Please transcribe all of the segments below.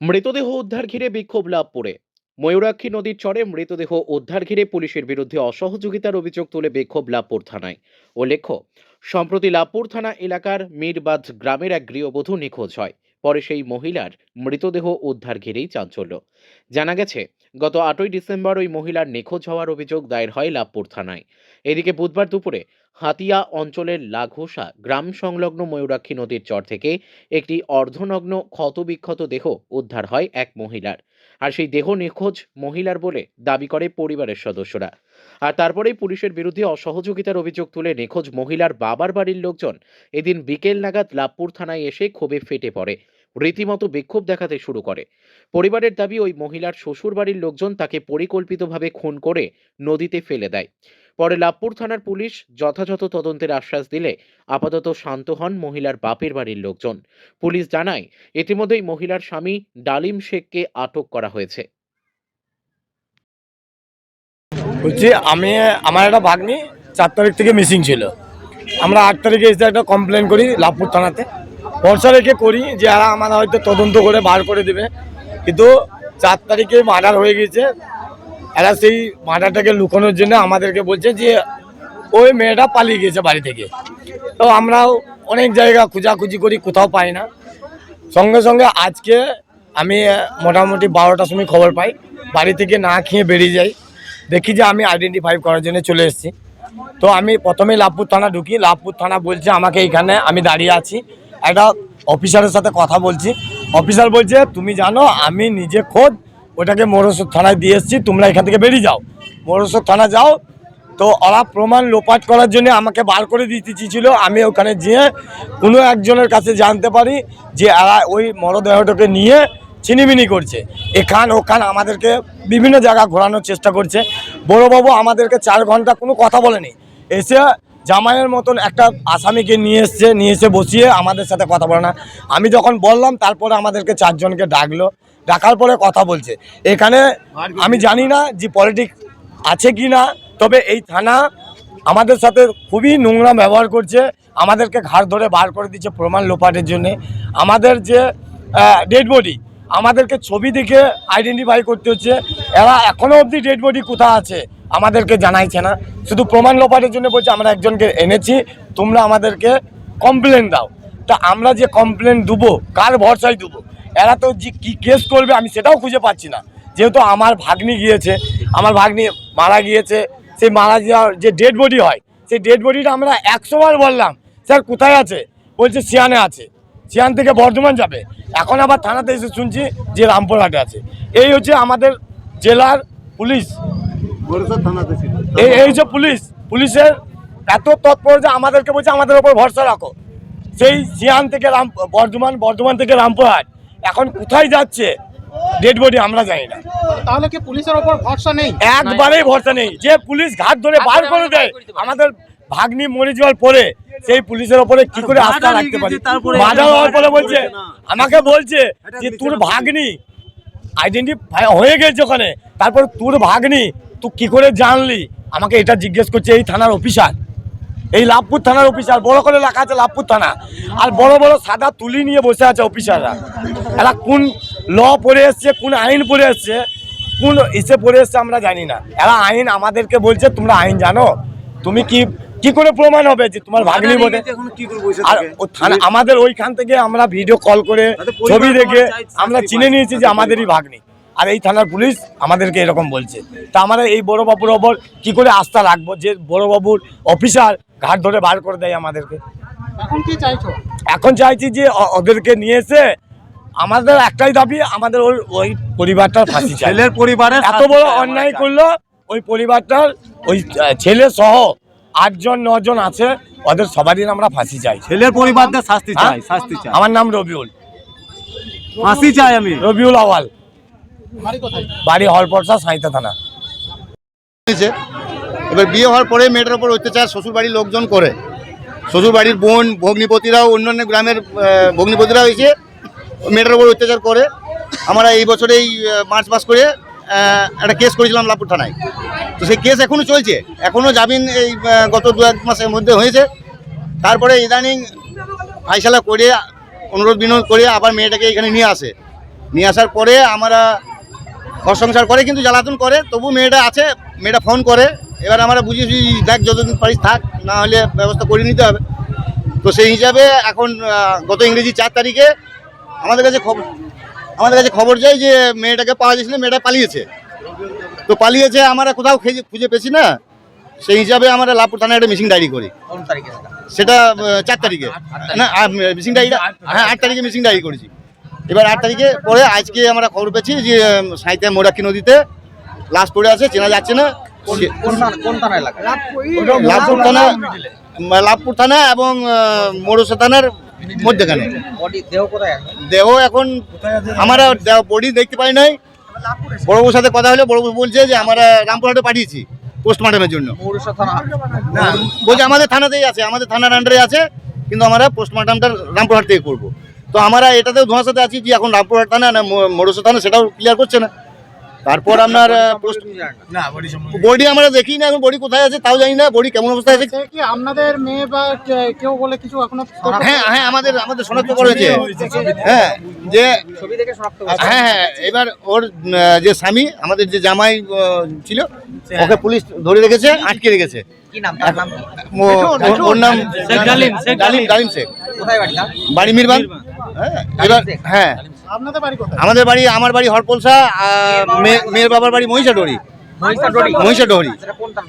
মৃতদেহ উদ্ধার ঘিরে বিক্ষোভ লাভপুরে ময়ূরাক্ষী নদীর চরে মৃতদেহ উদ্ধার ঘিরে পুলিশের বিরুদ্ধে অসহযোগিতার অভিযোগ তুলে বিক্ষোভ লাভপুর থানায়। উল্লেখ্য, সম্প্রতি লাভপুর থানা এলাকার মীরবাদ গ্রামের এক গৃহবধূ নিখোঁজ হয়। পরে সেই মহিলার মৃতদেহ উদ্ধার ঘিরেই চাঞ্চল্য। জানা গেছে, গত আটই ডিসেম্বর ওই মহিলার নিখোঁজ হওয়ার অভিযোগ দায়ের হয় লাভপুর থানায়। এদিকে বুধবার দুপুরে হাতিয়া অঞ্চলের লাঘোষা গ্রাম সংলগ্ন ময়ূরাক্ষী নদীর চর থেকে একটি অর্ধনগ্ন ক্ষতবিক্ষত দেহ উদ্ধার হয় এক মহিলার। আর সেই দেহ নিখোঁজ মহিলার বলে দাবি করে পরিবারের সদস্যরা। আর তারপরেই পুলিশের বিরুদ্ধে অসহযোগিতার অভিযোগ তুলে নিখোঁজ মহিলার বাবার বাড়ির লোকজন এদিন বিকেল নাগাদ লাভপুর থানায় এসে ক্ষোভে ফেটে পড়ে। রীতিমতো বিক্ষোভ দেখাতে শুরু করে। পরিবারের দাবি, ওই মহিলার শ্বশুর বাড়ির লোকজন তাকে পরিকল্পিতভাবে খুন করে নদীতে ফেলে দেয়। পরে লাভপুর থানার পুলিশ যথাযথ তদন্তের আশ্বাস দিলে আপাতত শান্ত হন মহিলার বাপের বাড়ির লোকজন। পুলিশ জানায়, ইতিমধ্যেই মহিলার স্বামী ডালিম শেখকে আটক করা হয়েছে। বলছি, আমি, আমার একটা ভাগ্নি চার তারিখ থেকে মিসিং ছিল। আমরা আট তারিখে এসে একটা কমপ্লেন করি লাভপুর থানাতে। ভরসা রেখে করি যে আমার হয়তো তদন্ত করে বার করে দেবে। কিন্তু চার তারিখে মার্ডার হয়ে গেছে এরা সেই মার্ডারটাকে লুকানোর জন্য আমাদেরকে বলছে যে ওই মেয়েটা পালিয়ে গেছে বাড়ি থেকে। তো আমরাও অনেক জায়গা খোঁজাখুঁজি করি, কোথাও পাই না। সঙ্গে সঙ্গে আজকে আমি মোটামুটি বারোটার সময় খবর পাই। বাড়ি থেকে না খেয়ে বেরিয়ে যাই। দেখি যে আমি আইডেন্টিফাই করার জন্য চলে এসেছি। তো আমি প্রথমেই লাভপুর থানা ঢুকি। লাভপুর থানা বলছে, আমাকে এইখানে আমি দাঁড়িয়ে আছি। একটা অফিসারের সাথে কথা বলছি। অফিসার বলছে, তুমি জানো, আমি নিজে খোদ ওটাকে মোরসর থানায় দিয়ে এসেছি, তোমরা এখান থেকে বেরিয়ে যাও। মোরসর থানা যাও। তো ওরা প্রমাণ লোপাট করার জন্য আমাকে বার করে দিতে চেয়েছিল। আমি ওখানে যেয়ে কোনো একজনের কাছে জানতে পারি যে এরা ওই মরদেহটাকে নিয়ে ছিনিমিনি করছে। এখান, ওখান আমাদেরকে বিভিন্ন জায়গা ঘোরানোর চেষ্টা করছে। বড়োবাবু আমাদেরকে চার ঘণ্টা কোনো কথা বলেনি। এসে জামাইয়ের মতন একটা আসামিকে নিয়ে এসছে, নিয়ে এসে বসিয়ে আমাদের সাথে কথা বলে না। আমি যখন বললাম, তারপরে আমাদেরকে চারজনকে ডাকলো। ডাকার পরে কথা বলছে। এখানে আমি জানি না যে পলিটিক্স আছে কি না তবে এই থানা আমাদের সাথে খুবই নোংরা ব্যবহার করছে। আমাদেরকে ঘাড় ধরে বার করে দিচ্ছে প্রমাণ লোপাটের জন্য। আমাদের যে ডেড বডি আমাদেরকে ছবি দেখে আইডেন্টিফাই করতে হচ্ছে। এরা এখনও অবধি ডেড বডি কোথায় আছে আমাদেরকে জানাইছে না। শুধু প্রমাণ লোপাটের জন্য বলছে আমরা একজনকে এনেছি তোমরা আমাদেরকে কমপ্লেন দাও। তা আমরা যে কমপ্লেন দেবো কার ভরসায় দেবো? এরা তো যে কী কেস করবে আমি সেটাও খুঁজে পাচ্ছি না। যেহেতু আমার ভাগ্নি গিয়েছে আমার ভাগ্নি মারা গিয়েছে সেই মারা যাওয়ার যে ডেড বডি হয় সেই ডেড বডিটা আমরা একশো বার বললাম স্যার কোথায় আছে? বলছে সিয়ানে আছে। সিয়ান থেকে বর্ধমান যাবে। এখন আবার থানাতে এসে শুনছি যে রামপুরহাটে আছে। এই হচ্ছে আমাদের জেলার পুলিশ। এই এই যে পুলিশ। পুলিশের এত তৎপর যে আমাদেরকে বলছে আমাদের ওপর ভরসা রাখো। সেই সিয়ান থেকে রাম বর্ধমান বর্ধমান থেকে রামপুরহাট। এখন কোথায় যাচ্ছে? ডেড বডি আমরা জানি না। তাহলে কি পুলিশের ওপর ভরসা নেই? একবারেই ভরসা নেই। যে পুলিশ ঘাট ধরে বার করে দেয় আমাদের ভাগ্নি মরে যাওয়ার পরে সেই পুলিশের ওপরে কি করে আস্থা রাখতে পারি? মার্ডার হওয়ার পরে বলছে আমাকে বলছে যে তোর ভাগ্নি আইডেন্টিফাই হয়ে গেছে ওখানে। তারপর তোর ভাগ্নি তুই কি করে জানলি? আমাকে এটা জিজ্ঞেস করছে এই থানার অফিসার এই লাভপুর থানার অফিসার বড় করে লেখা আছে লাভপুর থানা। আর বড় বড় সাদা তুলি নিয়ে বসে আছে অফিসাররা এরা কোন ল পড়ে এসছে কোন আইন পড়ে এসছে কোন ইসে পড়ে এসছে আমরা জানি না। এরা আইন আমাদেরকে বলছে তোমরা আইন জানো। তুমি কি কি করে প্রমাণ হবে যে তোমার ভাগ্নি বলে আর আমাদের ওইখান থেকে আমরা ভিডিও কল করে ছবি দেখে আমরা চিনে নিয়েছি যে আমাদেরই ভাগ্নি। আর এই থানার পুলিশ আমাদেরকে এরকম বলছে। তা আমরা এই বড় বাবুর ওপর কি করে আস্থা রাখব? যে বড় বাবুর অফিসার ঘাট ধরে বার করে দেয় আমাদেরকে। এখন কি চাইছো? এখন চাইছি যে ওদেরকে নিয়ে এসে আমাদের একটাই দাবি আমাদের ওই ওই পরিবারটার ফাঁসি ছেলের পরিবারে এত বড় অন্যায় করল ওই পরিবারটার ওই ছেলে সহ আটজন নজন আছে ওদের সবারই আমরা ফাঁসি চাই। ছেলের পরিবারদের শাস্তি হ্যাঁ? চাই শাস্তি চাই। আমার নাম রবিউল। ফাঁসি চাই আমি। রবিউল আওয়াল। বাড়ি হরপরসা সাঁইতা থানা। এবার বিয়ে হওয়ার পরে মেয়েটার উপর অত্যাচার, শ্বশুরবাড়ির লোকজন করে। শ্বশুরবাড়ির বোন, ভগ্নিপতিরাও অন্যান্য গ্রামের ভগ্নিপতিরাও এসে মেয়েটার উপর অত্যাচার করে। আমরা এই বছরেই মার্চ পাস করে একটা কেস করেছিলাম লাভপুর থানায়। তো সেই কেস এখনও চলছে। এখনও জামিন এই গত দু এক মাসের মধ্যে হয়েছে। তারপরে ইদানিং ফাইসালা করে, অনুরোধ বিনোদ করে আবার মেয়েটাকে এখানে নিয়ে আসে। নিয়ে আসার পরে আমরা ঘর সংসার করে, কিন্তু জ্বালাতন করে। তবু মেয়েটা আছে, মেয়েটা ফোন করে। এবার আমরা বুঝিয়েছি দেখ যতদিন পারিস থাক না হলে ব্যবস্থা করে নিতে হবে। তো সেই হিসাবে এখন গত ইংরেজি চার তারিখে আমাদের কাছে খবর আমাদের কাছে খবর যায় যে মেয়েটাকে পাওয়া যাচ্ছিল মেয়েটা পালিয়েছে। তো পালিয়েছে আমরা কোথাও খুঁজে খুঁজে পেয়েছি না। সেই হিসাবে আমরা লাভপুর থানায় একটা মিসিং ডায়েরি করি। সেটা? চার তারিখে। না মিসিং ডায়েরি হ্যাঁ আট তারিখে। মিসিং ডায়েরি করেছি। এবার আট তারিখে পরে আজকে আমরা খবর পেয়েছি যে সাঁইতে মোরাক্ষী নদীতে লাশ পড়ে আছে চেনা যাচ্ছে না। লাভপুর। থানা। লাভপুর থানা এবং মোরসা থানার মধ্যেখানে। দেহ এখন আমরা বডি দেখতে পাই নাই। বড়বাবুর সাথে কথা হলে বড়বাবু বলছে যে আমরা রামপুরহাটে পাঠিয়েছি পোস্টমর্টমের জন্য। বলছে আমাদের থানাতেই আছে আমাদের থানার আন্ডারে আছে কিন্তু আমরা পোস্টমর্টমটা রামপুরহাট থেকে করব। তো আমরা এটাতেও ধোঁয়াশাতে আছি যে এখন রামপুরহাট থানা না মোরসা থানা সেটাও ক্লিয়ার করছে না। তারপর আপনার পোস্ট বডি আমরা দেখি না এখন বডি কোথায় আছে তাও জানি না বডি কেমন অবস্থায় আছে? কি আপনাদের মেয়ে বা কেউ বলে কিছু এখনও হ্যাঁ হ্যাঁ আমাদের আমাদের শনাক্ত করেছে। হ্যাঁ যে হ্যাঁ হ্যাঁ এবার ওর যে স্বামী আমাদের যে জামাই ছিল ওকে পুলিশ ধরে রেখেছে আটকে রেখেছে। ওর নাম ডালিম ডালিম শেখ বাড়ি মিরবান? হ্যাঁ এবার হ্যাঁ। আপনাদের বাড়ি কোথায়? আমাদের বাড়ি আমার বাড়ি হরপলসা মেয়ে- মেয়ের বাবার বাড়ি মহিষাডরি মহিষাডরি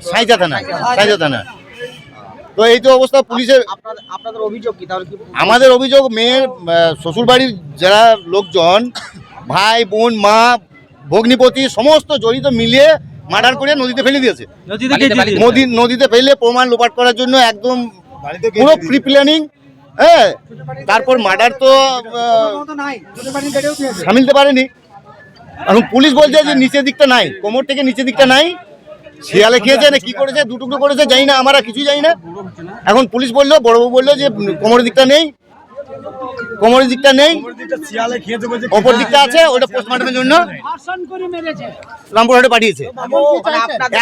সাইজা থানা সাইজা থানা। তো এই তো অবস্থা পুলিশের আপনাদের অভিযোগ কি? তাহলে আমাদের অভিযোগ মেয়ের শ্বশুর বাড়ির যারা লোকজন ভাই বোন মা ভগ্নিপতি সমস্ত জড়িত মিলিয়ে মার্ডার করে নদীতে ফেলে দিয়েছে। নদী নদীতে ফেলে প্রমাণ লোপাট করার জন্য একদম পুরো প্রি প্ল্যানিং হ্যাঁ। তারপর মার্ডার তো সামিলতে পারেনি। এখন পুলিশ বলছে যে নিচের দিকটা নাই কোমর থেকে নিচের দিকটা নাই। শিয়ালে খেয়েছে না কি করেছে দুটুকরো করেছে জানি না আমরা কিছুই জানি না। এখন পুলিশ বলল বড়বাবু বলল যে কোমরের দিকটা নেই। কোমরের দিকটা নেই। ওপর দিকটা আছে ওটা পোস্টমর্টমের জন্য। রামপুরহাটে পাঠিয়েছে।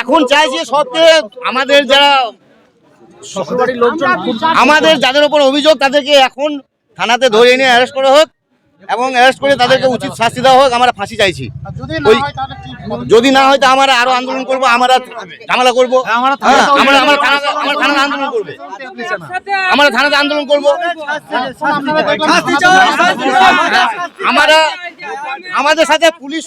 এখন চাইছে? সবকে আমাদের যারা আমাদের যাদের উপর অভিযোগ তাদেরকে এখন থানাতে ধরে এনে অ্যারেস্ট করা হোক। এবং অ্যারেস্ট করে তাদেরকে উচিত শাস্তি দেওয়া হোক আমরা ফাঁসি চাইছি। যদি না হয় তাহলে কি যদি না হয় তো আমরা আরও আন্দোলন করব আমরা ঝামেলা করব। হ্যাঁ, আমরা আমরা আমরা থানাতে আন্দোলন করব। আমরা থানাতে আন্দোলন করব। আমরা আমাদের সাথে পুলিশ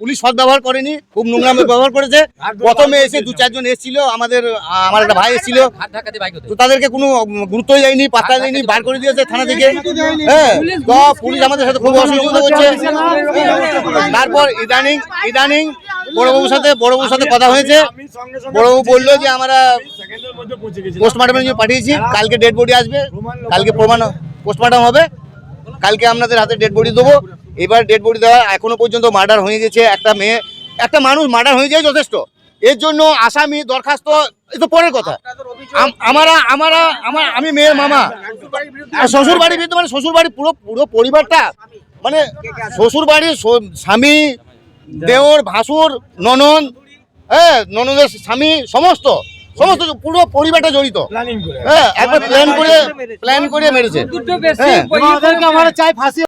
পুলিশ সৎ ব্যবহার করেনি খুব নোংরা ব্যবহার করেছে। প্রথমে এসে দু চারজন এসেছিল আমাদের আমার একটা ভাই এসেছিল। তো তাদেরকে কোনো গুরুত্বই দেয়নি পাত্তা দেয়নি বার করে দিয়েছে থানা থেকে। হ্যাঁ তো পুলিশ আমাদের সাথে খুব অসহযোগিতা করছে তারপর ইদানিং ইদানিং বড়বাবুর সাথে বড়বাবুর সাথে কথা হয়েছে। বড়বাবু বলল যে আমরা পোস্টমর্টমের জন্য পাঠিয়েছি কালকে ডেড বডি আসবে কালকে প্রমাণ পোস্টমার্টম হবে। কালকে আপনাদের হাতে ডেড বডি দেবো। এবার ডেড বডি দেওয়া এখনও পর্যন্ত মার্ডার হয়ে গেছে একটা মেয়ে। একটা মানুষ মার্ডার হয়ে যায় যথেষ্ট। এর জন্য আসামি দরখাস্ত এ তো পরের কথা। আম- আমরা আমরা আমার আমি মেয়ের মামা। শ্বশুর বাড়ির বিরুদ্ধে মানে শ্বশুর বাড়ির পুরো পুরো পরিবারটা মানে শ্বশুর বাড়ির স্বামী দেওর ভাসুর ননদ হ্যাঁ ননদের স্বামী সমস্ত। সমস্ত পুরো পরিবারটা জড়িত। হ্যাঁ একবার প্ল্যান করে প্ল্যান করে মেরেছে। হ্যাঁ। আমরা চাই ফাঁসি